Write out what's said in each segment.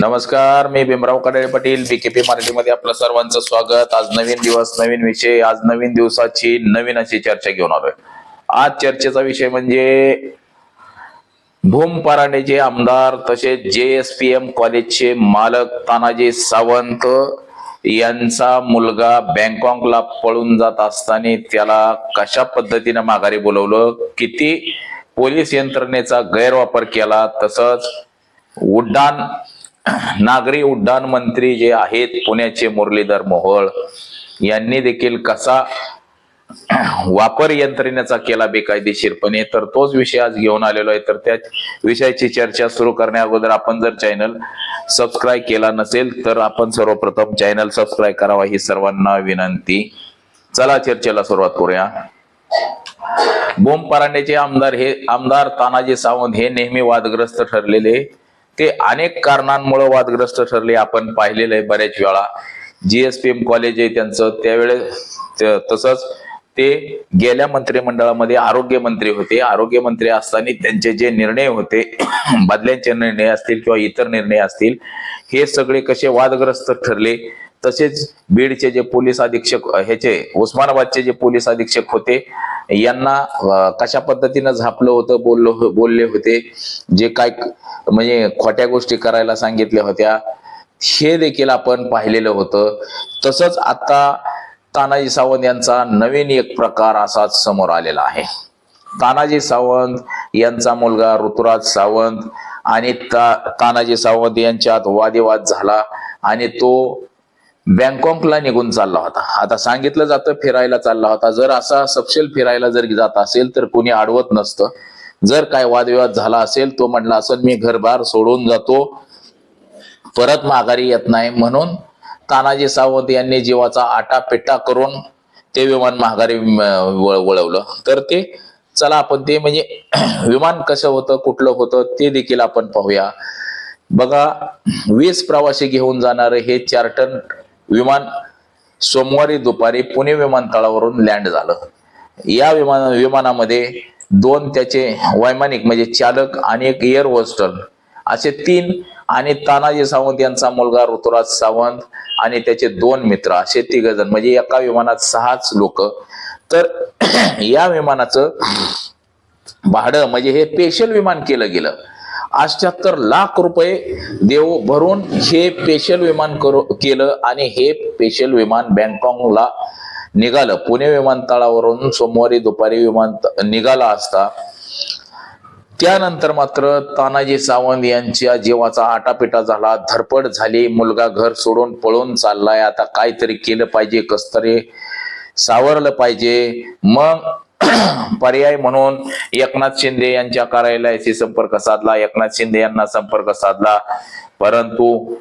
नमस्कार मी भीमराव कडाळे पाटील बीकेपी मराठीमध्ये आपलं सर्वांचं स्वागत. आज नवीन दिवस नवीन विषय आज नवीन दिवसाची नवीन अशी चर्चा घेऊन आलोय. आज चर्चेचा विषय म्हणजे भूम पराडेचे आमदार तसेच जे एस पी एम कॉलेजचे मालक तानाजी सावंत यांचा मुलगा बँकॉकला पळून जात असताना त्याला कशा पद्धतीने माघारी बोलवलं? किती पोलीस यंत्रणेचा गैरवापर केला? तसंच उड्डाण नागरी उड्डाण मंत्री जे आहेत पुण्याचे मुरलीधर मोहोळ यांनी देखील कसा वापर यंत्रणेचा केला बेकायदेशीरपणे तर तोच विषय आज घेऊन आलेलो आहे. तर त्या विषयाची चर्चा सुरू करण्या अगोदर आपण जर चॅनल सबस्क्राईब केला नसेल तर आपण सर्वप्रथम चॅनल सबस्क्राईब करावा ही सर्वांना विनंती. चला चर्चेला सुरुवात करूया. बोंब परांडेचे आमदार हे आमदार तानाजी सावंत हे नेहमी वादग्रस्त ठरलेले. ते अनेक कारणांमुळे वादग्रस्त ठरले. आपण पाहिलेलं आहे बऱ्याच वेळा. जीएसपीएम कॉलेज आहे त्यांचं. त्यावेळेस तसंच ते गेल्या मंत्रिमंडळामध्ये आरोग्य मंत्री होते. आरोग्य मंत्री असताना त्यांचे जे निर्णय होते बदल्यांचे निर्णय असतील किंवा इतर निर्णय असतील हे सगळे कसे वादग्रस्त ठरले? तसेच बीडचे जे पोलीस अधीक्षक ह्याचे उस्मानाबादचे जे पोलीस अधीक्षक होते यांना कशा पद्धतीनं झापलं होतं बोललो बोलले होते जे काय म्हणजे खोट्या गोष्टी करायला सांगितल्या होत्या हे देखील आपण पाहिलेलं होतं. तसंच आता तानाजी सावंत यांचा नवीन एक प्रकार असाच समोर आलेला आहे. तानाजी सावंत यांचा मुलगा ऋतुराज सावंत आणि ता तानाजी सावंत यांच्यात वादेवाद झाला आणि तो बँकॉकला निघून चालला होता. आता सांगितलं जातं फिरायला चालला होता. जर असा सपशेल फिरायला जर जात असेल तर कोणी अडवत नसतं. जर काय वादविवाद झाला असेल तो म्हटला असं मी घरबार सोडून जातो. परत माघारी येत नाही. म्हणून तानाजी सावंत यांनी जीवाचा आटापिट्टा करून ते विमान माघारी वळवलं. तर ते चला आपण ते म्हणजे विमान कसं होतं कुठलं होतं ते देखील आपण पाहूया. बघा वीस प्रवासी घेऊन जाणारे हे चार्टन विमान सोमवारी दुपारी पुणे विमानतळावरून लँड झालं. या विमान विमानामध्ये दोन त्याचे वैमानिक म्हणजे चालक आणि एक एअर होस्टल असे तीन आणि तानाजी सावंत यांचा मुलगा ऋतुराज सावंत आणि त्याचे दोन मित्र असे तिघ जण म्हणजे एका विमानात सहाच लोक. तर या विमानाचं भाडं म्हणजे हे स्पेशल विमान केलं गेलं. अष्ट्याहत्तर लाख रुपये देव भरून हे स्पेशल विमान करू केलं आणि हे स्पेशल विमान बँकॉकला निघालं. पुणे विमानतळावरून सोमवारी दुपारी विमान निघाला असता. त्यानंतर मात्र तानाजी सावंत यांच्या जीवाचा आटापिटा झाला. धरपड झाली. मुलगा घर सोडून पळून चाललाय. आता काहीतरी केलं पाहिजे कसतरी सावरलं पाहिजे. मग पर्याय म्हणून एकनाथ शिंदे यांच्या कार्यालयाशी संपर्क साधला. एकनाथ शिंदे यांना संपर्क साधला. परंतु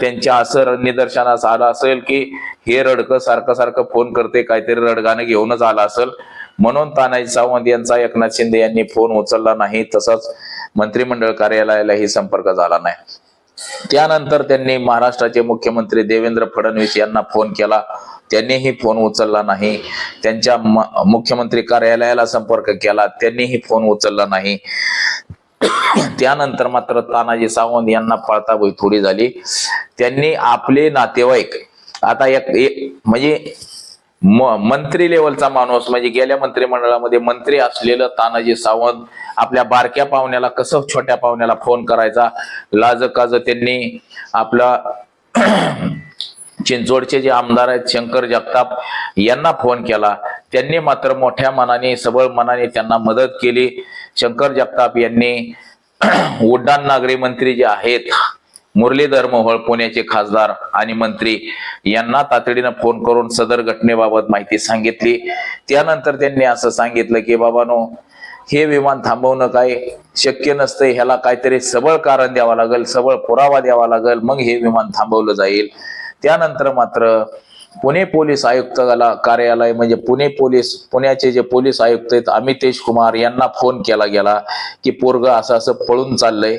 त्यांच्या असं निदर्शनास आलं असेल की हे रडकं सारखं सारखं फोन करते काहीतरी रडगाणं घेऊनच आलं असेल. म्हणून तानाजी सावंत यांचा एकनाथ शिंदे यांनी फोन उचलला नाही. तसंच मंत्रिमंडळ कार्यालयालाही संपर्क झाला नाही. त्यानंतर त्यांनी महाराष्ट्राचे मुख्यमंत्री देवेंद्र फडणवीस यांना फोन केला. त्यांनीही फोन उचलला नाही. त्यांच्या म- मुख्यमंत्री कार्यालयाला संपर्क केला. त्यांनीही फोन उचलला नाही. त्यानंतर मात्र तानाजी सावंत यांना पळताबोई थोडी झाली. त्यांनी आपले नातेवाईक आता एक एक- म्हणजे म- मंत्री लेवलचा माणूस म्हणजे गेल्या मंत्रिमंडळामध्ये मंत्री असलेलं तानाजी सावंत आपल्या बारक्या पाहुण्याला कसं छोट्या पाहुण्याला फोन करायचा? लाज काज त्यांनी आपला चिंचवडचे जे आमदार आहेत शंकर जगताप यांना फोन केला. त्यांनी मात्र मोठ्या मनाने सबळ मनाने त्यांना मदत केली. शंकर जगताप यांनी उड्डाण नागरी मंत्री जे आहेत मुरलीधर मोहोळ पुण्याचे खासदार आणि मंत्री यांना तातडीनं फोन करून सदर घटनेबाबत माहिती सांगितली. त्यानंतर त्यांनी असं सांगितलं की बाबानो हे विमान थांबवणं काय? शक्य नसतं ह्याला काहीतरी सबळ कारण द्यावं लागेल सबळ पुरावा द्यावा लागेल मग हे विमान थांबवलं जाईल. त्यानंतर मात्र पुणे पोलीस आयुक्ताला कार्यालय म्हणजे पुणे पोलीस पुण्याचे जे पोलीस आयुक्त आहेत अमितेश कुमार यांना फोन केला गेला की पोरग असं असं पळून चाललंय.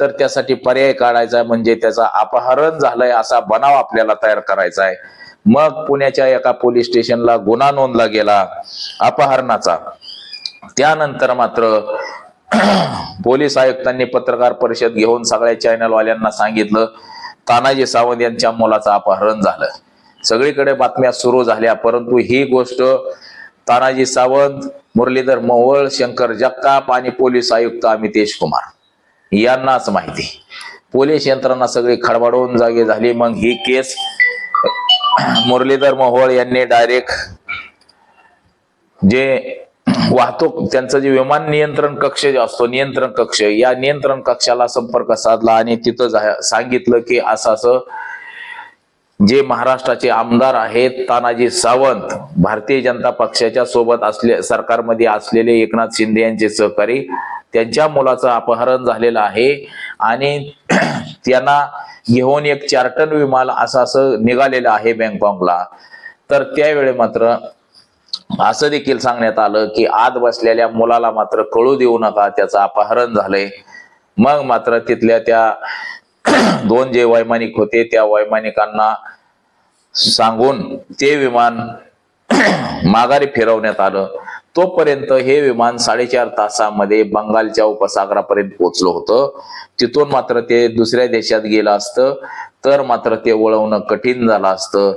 तर त्यासाठी पर्याय काढायचा आहे, म्हणजे त्याचा अपहरण झालंय असा बनाव आपल्याला तयार करायचा आहे. मग पुण्याच्या एका पोलीस स्टेशनला गुन्हा नोंदला गेला अपहरणाचा. त्यानंतर मात्र पोलीस आयुक्तांनी पत्रकार परिषद घेऊन सगळ्या चॅनलवाल्यांना सांगितलं तानाजी सावंत यांच्या मुलाचं अपहरण झालं. सगळीकडे बातम्या सुरू झाल्या परंतु ही गोष्ट तानाजी सावंत मुरलीधर मोहोळ शंकर जगताप आणि पोलीस आयुक्त अमितेश कुमार यांनाच माहिती. पोलीस यंत्रणा सगळी खडबडून जागी झाली. मग ही केस मुरलीधर मोहोळ यांनी डायरेक्ट जे वाहतूक त्यांचं जे विमान नियंत्रण कक्ष जे असतो नियंत्रण कक्ष या नियंत्रण कक्षाला संपर्क साधला आणि तिथं सांगितलं की असं असं जे महाराष्ट्राचे आमदार आहेत तानाजी सावंत भारतीय जनता पक्षाच्या सोबत असले सरकारमध्ये असलेले एकनाथ शिंदे यांचे सहकारी त्यांच्या मुलाचं अपहरण झालेलं आहे आणि त्यांना घेऊन एक चार्टन विमान असं असं निघालेलं आहे बँकॉकला. तर त्यावेळी मात्र असं देखील सांगण्यात आलं की आत बसलेल्या मुलाला मात्र कळू देऊ नका त्याचं अपहरण झालंय. मग मात्र तिथल्या त्या दोन जे वैमानिक होते त्या वैमानिकांना सांगून ते विमान माघारी फिरवण्यात आलं. तोपर्यंत हे विमान साडेचार तासामध्ये बंगालच्या उपसागरापर्यंत पोहोचलं होतं. तिथून मात्र ते दुसऱ्या देशात गेलं असतं तर मात्र ते वळवणं कठीण झालं असतं.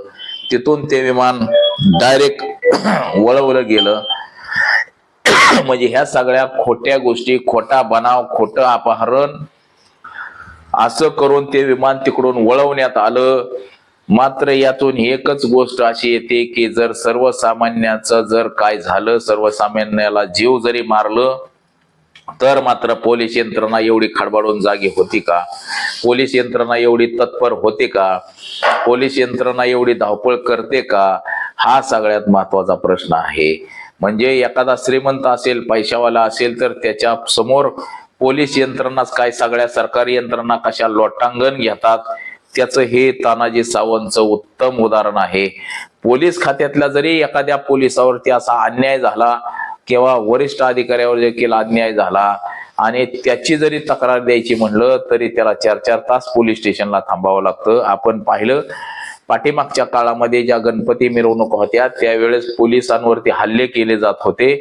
तिथून ते विमान डायरेक्ट वळवलं गेलं. म्हणजे ह्या सगळ्या खोट्या गोष्टी खोटा बनाव खोटं अपहरण असं करून ते विमान तिकडून वळवण्यात आलं. मात्र यातून एकच गोष्ट अशी येते की जर सर्वसामान्याचं जर काय झालं सर्वसामान्याला जीव जरी मारलं तर मात्र पोलीस यंत्रणा एवढी खडबडून जागी होती का? पोलीस यंत्रणा एवढी तत्पर होते का? पोलीस यंत्रणा एवढी धावपळ करते का? हा सगळ्यात महत्त्वाचा प्रश्न आहे. म्हणजे एखादा श्रीमंत असेल पैशावाला असेल तर त्याच्यासमोर पोलीस यंत्रणाच काय? सगळ्या सरकारी यंत्रणा कशा लोटांगण घेतात? त्याचं हे तानाजी सावंतचं उत्तम उदाहरण आहे. पोलीस खात्यातल्या जरी एखाद्या पोलिसावरती असा अन्याय झाला किंवा वरिष्ठ अधिकाऱ्यावर देखील अन्याय झाला आणि त्याची जरी तक्रार द्यायची म्हणलं तरी त्याला चार चार तास पोलीस स्टेशनला थांबावं लागतं. आपण पाहिलं पाठीमागच्या काळामध्ये ज्या गणपती मिरवणूक होत्या त्यावेळेस पोलिसांवरती हल्ले केले जात होते.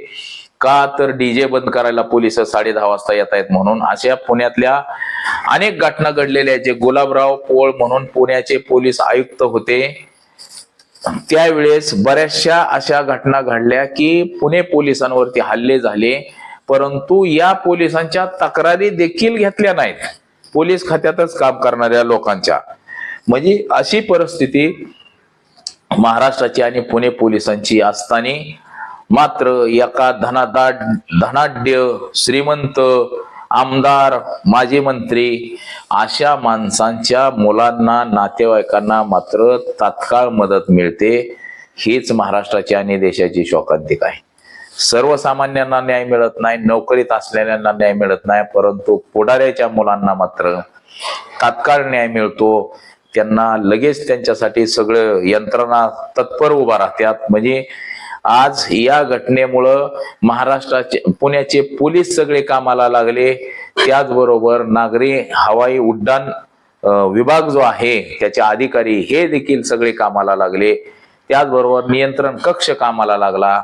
का तर डीजे बंद करायला पोलीस साडे दहा वाजता येत आहेत म्हणून. अशा पुण्यातल्या अनेक घटना घडलेल्या आहेत. जे गुलाबराव पोळ म्हणून पुण्याचे पोलीस आयुक्त होते. त्यावेळेस बऱ्याचशा अशा घटना घडल्या की पुणे पोलिसांवरती हल्ले झाले. परंतु या पोलिसांच्या तक्रारी देखील घेतल्या नाहीत. पोलीस खात्यातच काम करणाऱ्या लोकांच्या. म्हणजे अशी परिस्थिती महाराष्ट्राची आणि पुणे पोलिसांची असताना मात्र एका धनादाट धनाढ्य श्रीमंत आमदार माजी मंत्री अशा माणसांच्या मुलांना नातेवाईकांना मात्र तात्काळ मदत मिळते हीच महाराष्ट्राची आणि देशाची शोकांतिक आहे. सर्वसामान्यांना न्याय मिळत नाही नोकरीत असलेल्यांना न्याय मिळत नाही परंतु पुढाऱ्याच्या मुलांना मात्र तात्काळ न्याय मिळतो. त्यांना लगेच त्यांच्यासाठी सगळं यंत्रणा तत्पर उभा राहतात. म्हणजे आज या घटनेमुळं महाराष्ट्राचे पुण्याचे पोलीस सगळे कामाला लागले. त्याचबरोबर नागरी हवाई उड्डाण विभाग जो आहे त्याचे अधिकारी हे देखील सगळे कामाला लागले. त्याचबरोबर नियंत्रण कक्ष कामाला लागला.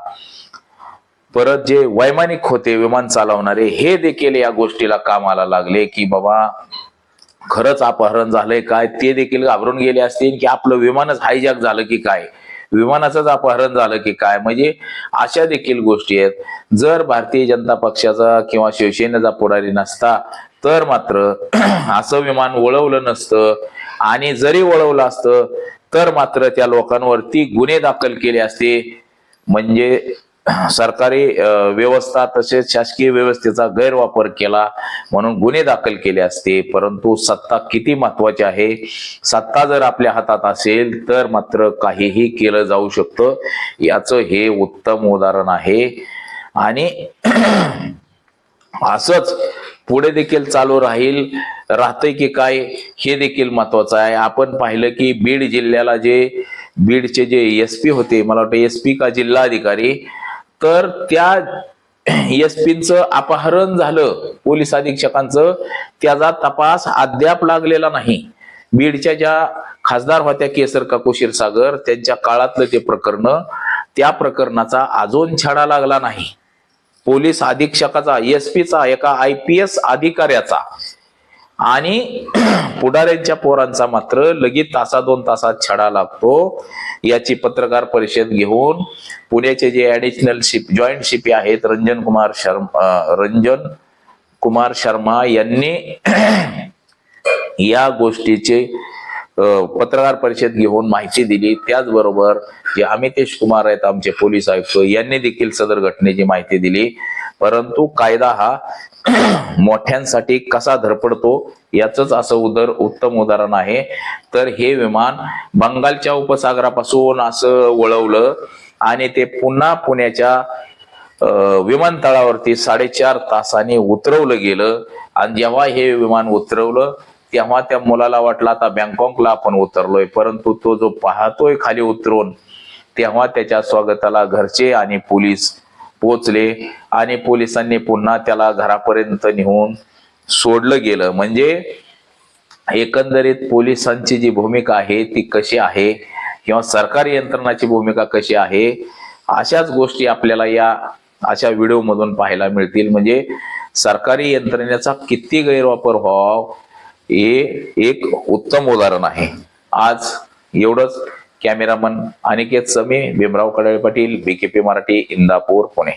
परत जे वैमानिक होते विमान चालवणारे हे देखील या गोष्टीला कामाला लागले की बाबा खरंच अपहरण झालंय काय ते देखील घाबरून गेले असतील की आपलं विमानच हायजॅक झालं की काय? विमानाचंच अपहरण झालं की काय? म्हणजे अशा देखील गोष्टी आहेत. जर भारतीय जनता पक्षाचा किंवा शिवसेनेचा पुढारी नसता तर मात्र असं विमान वळवलं नसतं आणि जरी वळवलं असतं तर मात्र त्या लोकांवरती गुन्हे दाखल केले असते. म्हणजे सरकारी व्यवस्था तसेच शासकीय व्यवस्थेचा गैरवापर केला म्हणून गुन्हे दाखल केले असते. परंतु सत्ता किती महत्वाची आहे? सत्ता जर आपल्या हातात असेल तर मात्र काहीही केलं जाऊ शकतं. याचं हे उत्तम उदाहरण आहे. आणि असंच पुढे देखील चालू राहील. राहतंय की काय? हे देखील महत्वाचं आहे. आपण पाहिलं की बीड जिल्ह्याला जे बीडचे जे एस पी होते मला वाटतं एस पी का जिल्हाधिकारी तर त्या एस पीचं अपहरण झालं पोलीस अधीक्षकांचं. त्याचा तपास अद्याप लागलेला नाही. बीडच्या ज्या खासदार होत्या केसर काकोशीर सागर त्यांच्या काळातलं ते प्रकरण त्या प्रकरणाचा अजून छडा लागला नाही. पोलीस अधीक्षकाचा एस पीचा एका आय पी एस अधिकाऱ्याचा आणि पुढाऱ्यांच्या पोरांचा मात्र लगेच तासा दोन तासात छडा लागतो. याची पत्रकार परिषद घेऊन पुण्याचे जे ऍडिशनल शिप जॉईंट शिपी आहेत रंजन कुमार शर्मा रंजन कुमार शर्मा यांनी या गोष्टीचे पत्रकार परिषद घेऊन माहिती दिली. त्याचबरोबर जे अमितेश कुमार आहेत आमचे पोलीस आयुक्त यांनी देखील सदर घटनेची माहिती दिली. परंतु कायदा हा मोठ्यांसाठी कसा धरपडतो याच असं उदर उत्तम उदाहरण आहे. तर हे विमान बंगालच्या उपसागरापासून असं वळवलं आणि ते पुन्हा पुण्याच्या विमानतळावरती साडेचार तासाने उतरवलं गेलं. आणि जेव्हा हे विमान उतरवलं तेव्हा त्या मुलाला वाटलं आता बँकॉकला आपण उतरलोय. परंतु तो जो पाहतोय खाली उतरून तेव्हा त्याच्या स्वागताला घरचे आणि पोलीस पोचले आणि पोलिसांनी पुन्हा त्याला घरापर्यंत नेऊन सोडलं गेलं. म्हणजे एकंदरीत पोलिसांची जी भूमिका आहे ती कशी आहे? किंवा सरकारी यंत्रणाची भूमिका कशी आहे? अशाच गोष्टी आपल्याला या अशा व्हिडिओ मधून पाहायला मिळतील. म्हणजे सरकारी यंत्रणेचा किती गैरवापर व्हावा हे एक उत्तम उदाहरण आहे. आज एवढंच. Cameraman Aniket Sami Bhimrao Kadale Patil BKP Marathi Indapur Pune.